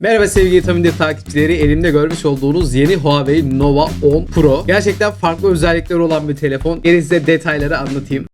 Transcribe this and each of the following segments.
Merhaba sevgili Tamin'de takipçileri. Elimde görmüş olduğunuz yeni Huawei Nova 10 Pro. Gerçekten farklı özellikleri olan bir telefon. Gelin size detayları anlatayım.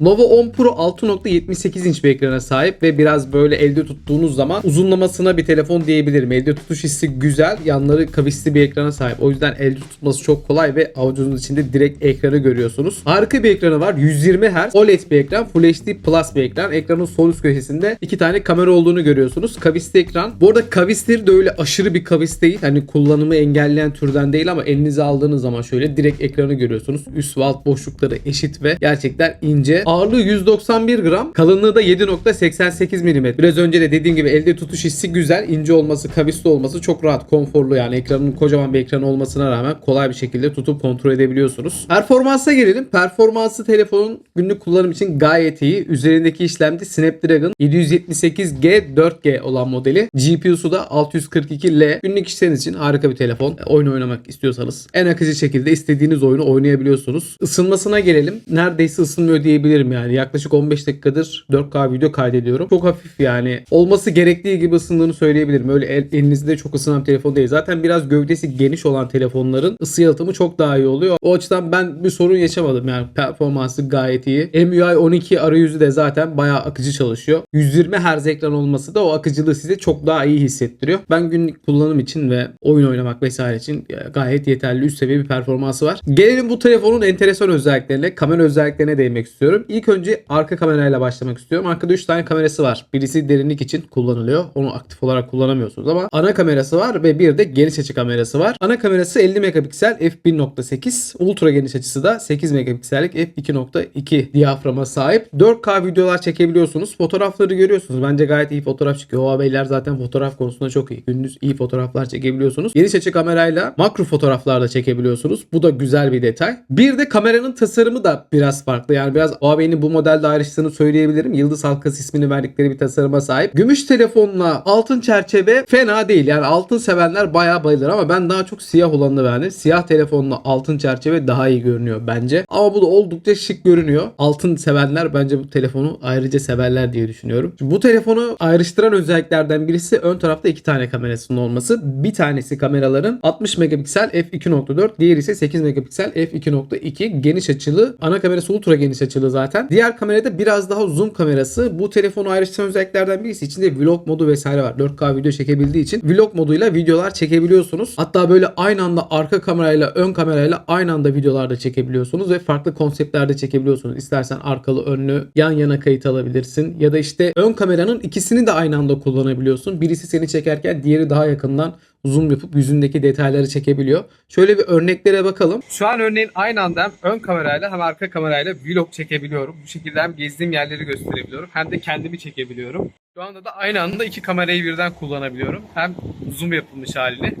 Nova 10 Pro 6.78 inç bir ekrana sahip ve biraz böyle elde tuttuğunuz zaman uzunlamasına bir telefon diyebilirim. Elde tutuş hissi güzel, yanları kavisli bir ekrana sahip. O yüzden elde tutması çok kolay ve avucunuzun içinde direkt ekranı görüyorsunuz. Harika bir ekranı var. 120 Hz OLED bir ekran, Full HD Plus bir ekran. Ekranın sol üst köşesinde iki tane kamera olduğunu görüyorsunuz. Kavisli ekran. Bu arada kavisleri de öyle aşırı bir kavis değil. Hani kullanımı engelleyen türden değil ama elinize aldığınız zaman şöyle direkt ekranı görüyorsunuz. Üst alt boşlukları eşit ve gerçekten ince. Ağırlığı 191 gram, kalınlığı da 7.88 mm. Biraz önce de dediğim gibi elde tutuş hissi güzel, ince olması, kavisli olması çok rahat, konforlu yani ekranın kocaman bir ekran olmasına rağmen kolay bir şekilde tutup kontrol edebiliyorsunuz. Performansa gelelim. Performansı telefonun günlük kullanım için gayet iyi. Üzerindeki işlemci Snapdragon 778G 4G olan modeli. GPU'su da 642L. Günlük işleriniz için harika bir telefon. Oyun oynamak istiyorsanız en akıcı şekilde istediğiniz oyunu oynayabiliyorsunuz. Isınmasına gelelim. Neredeyse ısınmıyor diyebilirim yani. Yaklaşık 15 dakikadır 4K video kaydediyorum. Çok hafif yani. Olması gerektiği gibi ısındığını söyleyebilirim. Öyle el, elinizde çok ısınan bir telefon değil. Zaten biraz gövdesi geniş olan telefonların ısı yalıtımı çok daha iyi oluyor. O açıdan ben bir sorun yaşamadım. Yani performansı gayet iyi. MUI 12 arayüzü de zaten bayağı akıcı çalışıyor. 120 Hz ekran olması da o akıcılığı size çok daha iyi hissettiriyor. Ben günlük kullanım için ve oyun oynamak vesaire için gayet yeterli üst seviye bir performansı var. Gelelim bu telefonun enteresan özelliklerine, kamera özelliklerine değinmek istiyorum. İlk önce arka kamerayla başlamak istiyorum. Arkada 3 tane kamerası var. Birisi derinlik için kullanılıyor. Onu aktif olarak kullanamıyorsunuz ama ana kamerası var ve bir de geniş açı kamerası var. Ana kamerası 50 megapiksel f1.8. Ultra geniş açısı da 8 megapiksellik f2.2 diyaframa sahip. 4K videolar çekebiliyorsunuz. Fotoğrafları görüyorsunuz. Bence gayet iyi fotoğraf çıkıyor. Huawei'ler zaten fotoğraf konusunda çok iyi. Gündüz iyi fotoğraflar çekebiliyorsunuz. Geniş açı kamerayla makro fotoğraflar da çekebiliyorsunuz. Bu da güzel bir detay. Bir de kameranın tasarımı da biraz farklı. Yani biraz Huawei'nin bu modelde ayrıştığını söyleyebilirim. Yıldız halkası ismini verdikleri bir tasarıma sahip. Gümüş telefonla altın çerçeve fena değil. Yani altın sevenler bayağı bayılır ama ben daha çok siyah olanını beğendim. Siyah telefonla altın çerçeve daha iyi görünüyor bence. Ama bu da oldukça şık görünüyor. Altın sevenler bence bu telefonu ayrıca severler diye düşünüyorum. Şimdi bu telefonu ayrıştıran özelliklerden birisi ön tarafta iki tane kamerasının olması. Bir tanesi kameraların 60 megapiksel f2.4, diğeri ise 8 megapiksel f2.2 geniş açılı. Ana kamerası ultra geniş açılı zaten. Diğer kamerada biraz daha zoom kamerası. Bu telefonu ayrıştıran özelliklerden birisi içinde vlog modu vesaire var. 4K video çekebildiği için vlog moduyla videolar çekebiliyorsunuz. Hatta böyle aynı anda arka kamerayla ön kamerayla aynı anda videolar da çekebiliyorsunuz ve farklı konseptlerde çekebiliyorsunuz. İstersen arkalı önlü yan yana kayıt alabilirsin ya da işte ön kameranın ikisini de aynı anda kullanabiliyorsun. Birisi seni çekerken diğeri daha yakından zoom yapıp yüzündeki detayları çekebiliyor. Şöyle bir örneklere bakalım. Şu an örneğin aynı anda hem ön kamerayla hem arka kamerayla vlog çekebiliyorum. Bu şekilde hem gezdiğim yerleri gösterebiliyorum hem de kendimi çekebiliyorum. Şu anda da aynı anda iki kamerayı birden kullanabiliyorum. Hem zoom yapılmış halini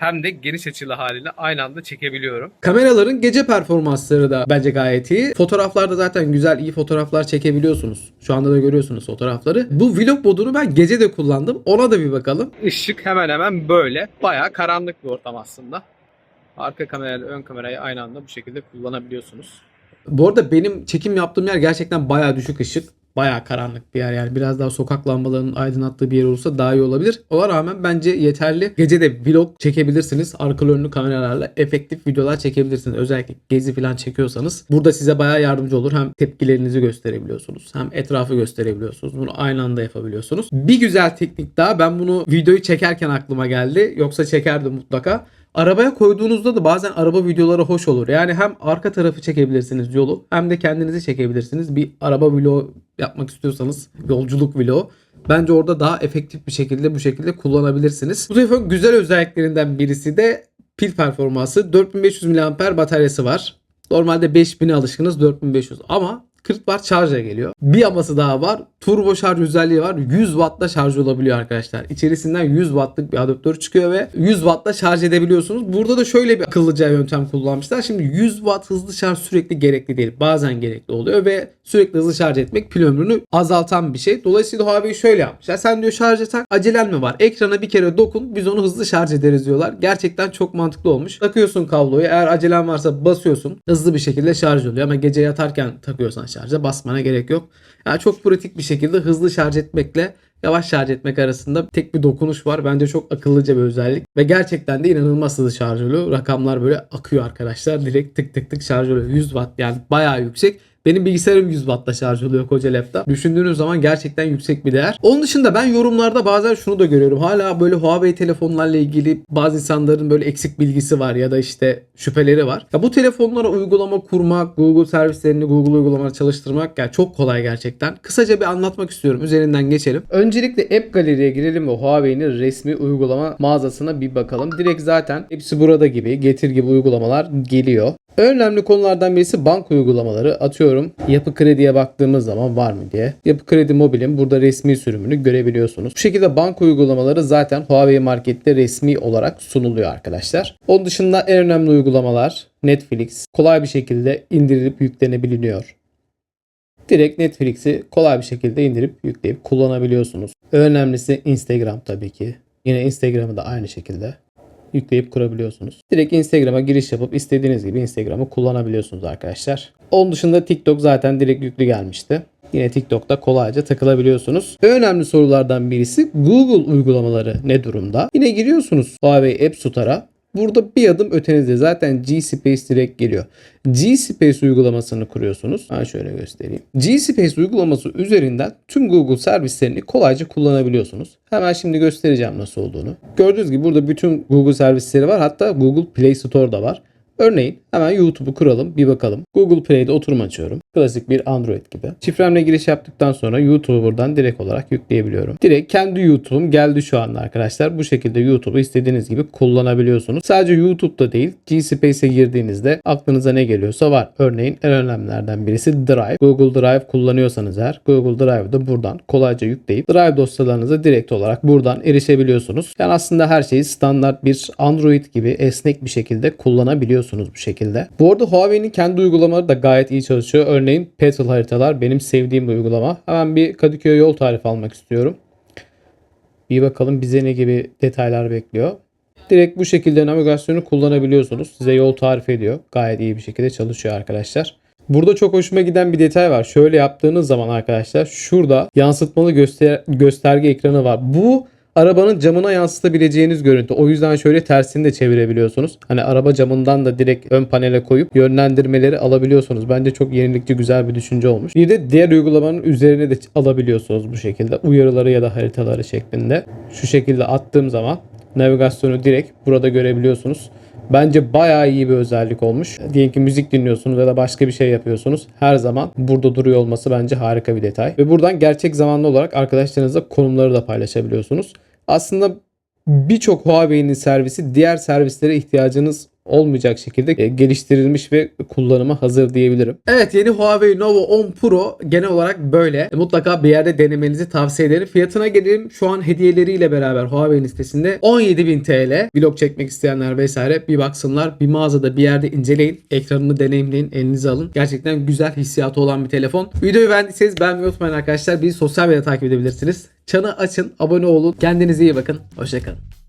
hem de geniş açılı haliyle aynı anda çekebiliyorum. Kameraların gece performansları da bence gayet iyi. Fotoğraflarda zaten güzel iyi fotoğraflar çekebiliyorsunuz. Şu anda da görüyorsunuz fotoğrafları. Bu vlog modunu ben gece de kullandım. Ona da bir bakalım. Işık hemen hemen böyle. Bayağı karanlık bir ortam aslında. Arka kamerayla ön kamerayı aynı anda bu şekilde kullanabiliyorsunuz. Bu arada benim çekim yaptığım yer gerçekten bayağı düşük ışık. Bayağı karanlık bir yer yani biraz daha sokak lambalarının aydınlattığı bir yer olursa daha iyi olabilir. Ona rağmen bence yeterli. Gece de vlog çekebilirsiniz. Arkalı önlü kameralarla efektif videolar çekebilirsiniz. Özellikle gezi falan çekiyorsanız. Burada size bayağı yardımcı olur. Hem tepkilerinizi gösterebiliyorsunuz. Hem etrafı gösterebiliyorsunuz. Bunu aynı anda yapabiliyorsunuz. Bir güzel teknik daha. Ben bunu videoyu çekerken aklıma geldi. Yoksa çekerdim mutlaka. Arabaya koyduğunuzda da bazen araba videoları hoş olur. Yani hem arka tarafı çekebilirsiniz yolu hem de kendinizi çekebilirsiniz. Bir araba vlogu yapmak istiyorsanız yolculuk vlogu. Bence orada daha efektif bir şekilde bu şekilde kullanabilirsiniz. Bu telefonun güzel özelliklerinden birisi de pil performansı. 4500 mAh bataryası var. Normalde 5000'e alışkınız 4500 ama 40 watt şarja geliyor. Bir aması daha var. Turbo şarj özelliği var. 100 wattla şarj olabiliyor arkadaşlar. İçerisinden 100 wattlık bir adaptör çıkıyor ve 100 wattla şarj edebiliyorsunuz. Burada da şöyle bir akıllıca yöntem kullanmışlar. Şimdi 100 watt hızlı şarj sürekli gerekli değil. Bazen gerekli oluyor ve sürekli hızlı şarj etmek pil ömrünü azaltan bir şey. Dolayısıyla Huawei şöyle yapmışlar. Sen diyor şarj eten acelen mi var? Ekrana bir kere dokun biz onu hızlı şarj ederiz diyorlar. Gerçekten çok mantıklı olmuş. Takıyorsun kabloyu. Eğer acelen varsa basıyorsun. Hızlı bir şekilde şarj oluyor. Ama gece yatarken takıyorsan şarja basmana gerek yok. Yani çok pratik bir şekilde hızlı şarj etmekle yavaş şarj etmek arasında tek bir dokunuş var. Bence çok akıllıca bir özellik. Ve gerçekten de inanılmaz hızlı şarj oluyor. Rakamlar böyle akıyor arkadaşlar. Direkt tık tık tık şarj oluyor. 100 watt yani bayağı yüksek. Benim bilgisayarım 100 wattla şarj oluyor koca laptop. Düşündüğünüz zaman gerçekten yüksek bir değer. Onun dışında ben yorumlarda bazen şunu da görüyorum. Hala böyle Huawei telefonlarla ilgili bazı insanların böyle eksik bilgisi var ya da işte şüpheleri var. Ya bu telefonlara uygulama kurmak, Google servislerini, Google uygulamaları çalıştırmak yani çok kolay gerçekten. Kısaca bir anlatmak istiyorum. Üzerinden geçelim. Öncelikle App Gallery'e girelim ve Huawei'nin resmi uygulama mağazasına bir bakalım. Direkt zaten hepsi burada gibi, getir gibi uygulamalar geliyor. Önemli konulardan birisi banka uygulamaları. Atıyorum yapı krediye baktığımız zaman var mı diye. Yapı kredi mobilin burada resmi sürümünü görebiliyorsunuz. Bu şekilde banka uygulamaları zaten Huawei Market'te resmi olarak sunuluyor arkadaşlar. Onun dışında en önemli uygulamalar Netflix. Kolay bir şekilde indirilip yüklenebiliyor. Direkt Netflix'i kolay bir şekilde indirip yükleyip kullanabiliyorsunuz. Önemlisi Instagram tabii ki. Yine Instagram'ı da aynı şekilde yükleyip kurabiliyorsunuz. Direkt Instagram'a giriş yapıp istediğiniz gibi Instagram'ı kullanabiliyorsunuz arkadaşlar. Onun dışında TikTok zaten direkt yüklü gelmişti. Yine TikTok'ta kolayca takılabiliyorsunuz. Önemli sorulardan birisi Google uygulamaları ne durumda? Yine giriyorsunuz Huawei App Store'a. Burada bir adım ötenizde zaten G-Space direkt geliyor. G-Space uygulamasını kuruyorsunuz. Ben şöyle göstereyim. G-Space uygulaması üzerinden tüm Google servislerini kolayca kullanabiliyorsunuz. Hemen şimdi göstereceğim nasıl olduğunu. Gördüğünüz gibi burada bütün Google servisleri var. Hatta Google Play Store'da var. Örneğin hemen YouTube'u kuralım bir bakalım. Google Play'de oturum açıyorum. Klasik bir Android gibi. Şifremle giriş yaptıktan sonra YouTube'u buradan direkt olarak yükleyebiliyorum. Direkt kendi YouTube'um geldi şu anda arkadaşlar. Bu şekilde YouTube'u istediğiniz gibi kullanabiliyorsunuz. Sadece YouTube'da değil G-Space'e girdiğinizde aklınıza ne geliyorsa var. Örneğin en önemlilerden birisi Drive. Google Drive kullanıyorsanız eğer Google Drive'ı da buradan kolayca yükleyip Drive dosyalarınıza direkt olarak buradan erişebiliyorsunuz. Yani aslında her şeyi standart bir Android gibi esnek bir şekilde kullanabiliyorsunuz bu şekilde. Bu arada Huawei'nin kendi uygulamaları da gayet iyi çalışıyor. Örneğin Petal haritalar benim sevdiğim bir uygulama. Hemen bir Kadıköy yol tarifi almak istiyorum. Bir bakalım bize ne gibi detaylar bekliyor. Direkt bu şekilde navigasyonu kullanabiliyorsunuz. Size yol tarif ediyor. Gayet iyi bir şekilde çalışıyor arkadaşlar. Burada çok hoşuma giden bir detay var. Şöyle yaptığınız zaman arkadaşlar şurada yansıtmalı göster gösterge ekranı var. Bu arabanın camına yansıtabileceğiniz görüntü. O yüzden şöyle tersini de çevirebiliyorsunuz. Hani araba camından da direkt ön panele koyup yönlendirmeleri alabiliyorsunuz. Bence çok yenilikçi güzel bir düşünce olmuş. Bir de diğer uygulamanın üzerine de alabiliyorsunuz bu şekilde. Uyarıları ya da haritaları şeklinde. Şu şekilde attığım zaman navigasyonu direkt burada görebiliyorsunuz. Bence bayağı iyi bir özellik olmuş. Diyelim ki müzik dinliyorsunuz ya da başka bir şey yapıyorsunuz. Her zaman burada duruyor olması bence harika bir detay. Ve buradan gerçek zamanlı olarak arkadaşlarınızla konumları da paylaşabiliyorsunuz. Aslında birçok Huawei'nin servisi diğer servislere ihtiyacınız olmayacak şekilde e, geliştirilmiş ve kullanıma hazır diyebilirim. Evet yeni Huawei Nova 10 Pro genel olarak böyle. E, Mutlaka bir yerde denemenizi tavsiye ederim. Fiyatına gelelim. Şu an hediyeleriyle beraber Huawei'nin sitesinde 17.000 TL. Vlog çekmek isteyenler vesaire bir baksınlar. Bir mağazada bir yerde inceleyin. Ekranını deneyimleyin. Elinize alın. Gerçekten güzel hissiyatı olan bir telefon. Videoyu beğendiyseniz beğenmeyi unutmayın arkadaşlar. Bizi sosyal medyada takip edebilirsiniz. Çanı açın, abone olun. Kendinize iyi bakın. Hoşçakalın.